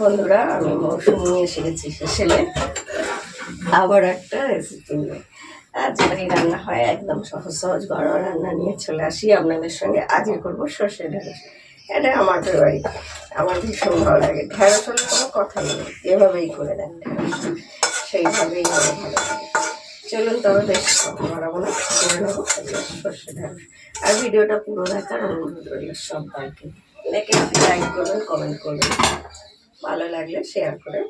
বন্ধুরা, আমি মৌসুম নিয়ে এসে গেছি শেষেলে আবার একটা রেসিপি নিয়ে। আজ বাড়ি রান্না হয় একদম সহজ সহজ ঘরোয়া রান্না নিয়ে চলে আসি আপনাদের সঙ্গে। আজকে করব সর্ষে ঢেঁড়স। এটা আমার ফেভারিট আমার ভীষণ ভালো লাগে। ঢেঁড়স হলে কোনো কথাই নেই। এভাবেই করে দেন ঢেঁড়স। সেইভাবেই আমার ভালো লাগে। চলুন তবে বেশ কথা বাড়াবো না। করে নেব। সর্ষে ঢেঁড়স। আর ভিডিওটা পুরো দেখার অনুরোধ রইল সবাইকে। দেখে লাইক করবেন কমেন্ট করবেন। ভালো লাগলে শেয়ার করে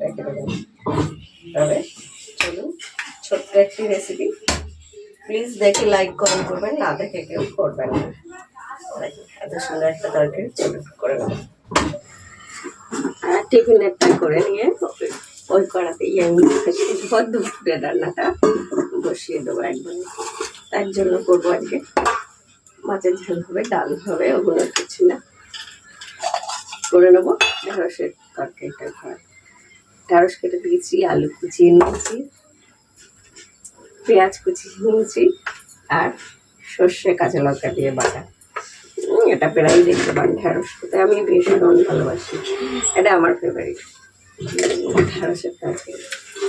রেখে দেবেন। তবে চলুন, ছোট্ট একটি রেসিপি প্লিজ দেখে লাইক কমেন্ট করবেন, না দেখে কেউ করবেন না। এত সুন্দর একটা তরকারি চলুন করে নেবেন একটা করে নিয়ে ওই কড়াতেই আমি সিদ্ধ দুপুরে রান্নাটা বসিয়ে দেবো একবার তার জন্য করব আজকে মাছের ঝাল হবে, ডাল হবে, ওগুলো কিছু না। করে নেব। ঢেঁড়সের তরকারিটা ঘর ঢেঁড়স কেটে দিয়েছি, আলু কুচিয়ে নিয়েছি, পেঁয়াজ কুচিয়ে নিয়েছি আর সর্ষে কাঁচা লঙ্কা দিয়ে বাটা। এটা প্রায় দেখতে পান ঢেঁড়স খেতে। আমি ভীষণ ভালোবাসি। এটা আমার ফেভারিট ঢেঁড়সের তরকারি।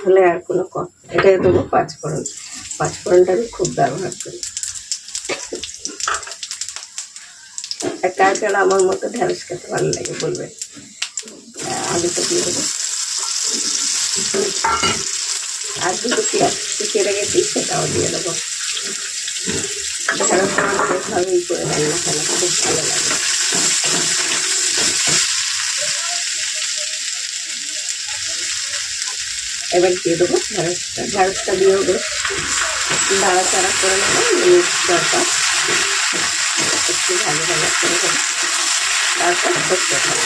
হলে আর কোনো কম এটাই দেবো পাঁচফোড়ন। পাঁচফোড়নটা আমি খুব ব্যবহার করি। কার আমার মতো ঢেঁড়স খেতে ভালো লাগে, বলবেন? আলুটা দিয়ে দেবো। আর দুটো পেঁয়াজ শুকিয়ে রেখেছি, সেটাও দিয়ে দেবো। আমার বেশভাবেই করে রান্না কেন খুব ভালো লাগে এবার দিয়ে দেবো ঢেঁড়সটা। ঢেঁড়সটা দিয়েও বেশ নাড়াচাড়া করে নেব মিক্সচারটা একটু ভালো ভালো করে তারপর করতে হবে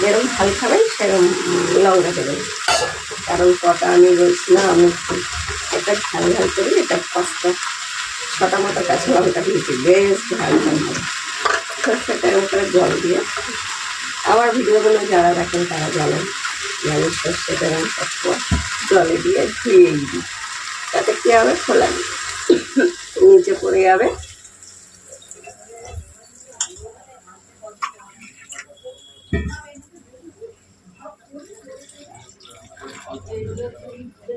যেরকম ঝাল খাবেন সেরকম লঙ্কা দেবেন। কারণ কটা আমি বলছি না, আমি এটা ঝাল ঝাল করি এটা পাঁচটা ছটা মতো কাঁচা লঙ্কা দিয়েছি, বেশ ঝাল ঝাল হবে সর্ষেটার উপরে জল দিয়ে। আমার ভিডিওগুলো যারা রাখেন তারা জানেন যে আমি সর্ষে গরম জলে দিয়ে ধুয়ে দিই। তাতে কী হবে? খোলা নিচে পড়ে যাবে।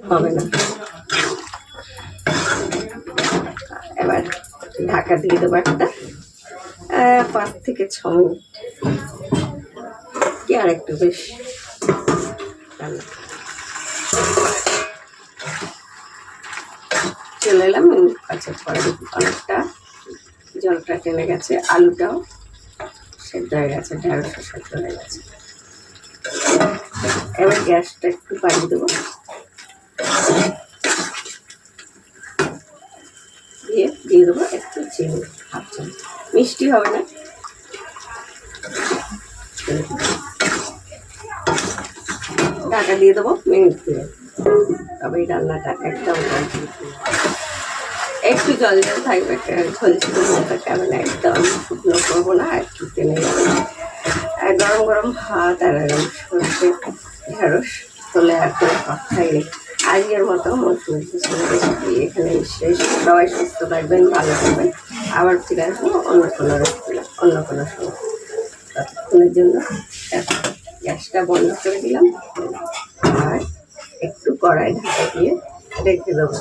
হবে না। এবার ঢাকা দিয়ে দেবো একটা পাঁচ থেকে ছ মিনিট। কি আর একটু বেশ চলে এলাম কাছে পরে অনেকটা। জলটা টেনে গেছে, আলুটাও সেদ্ধ হয়ে গেছে, ঢেঁড়সও সেদ্ধ হয়ে গেছে। এবার গ্যাসটা একটু বাড়িয়ে দেবো। দিয়ে দিয়ে দেবো একটু চিনি, হাফ চামচ মিষ্টি হবে না? ঢাকা দিয়ে দেবো মিনিট দিয়ে তবে এই রান্নাটা complete একটু জল জল থাকবে ঝোল ঝোল মতো কেমন একদম শুকনো করব না একটু যাবে গরম গরম ভাত আর এরকম সর্ষে ঢেঁড়স তোলে আর কোনো কথাই নেই আজকের মতো মৌসুমি রেসিপি এখানে সবাই সুস্থ থাকবেন ভালো থাকবেন আবার ফিরে আসব অন্য কোনো অন্য কোনো সময় ততক্ষণের জন্য গ্যাসটা বন্ধ করে দিলাম আর একটু কড়াই ঢাকা দিয়ে রেখে দেবো।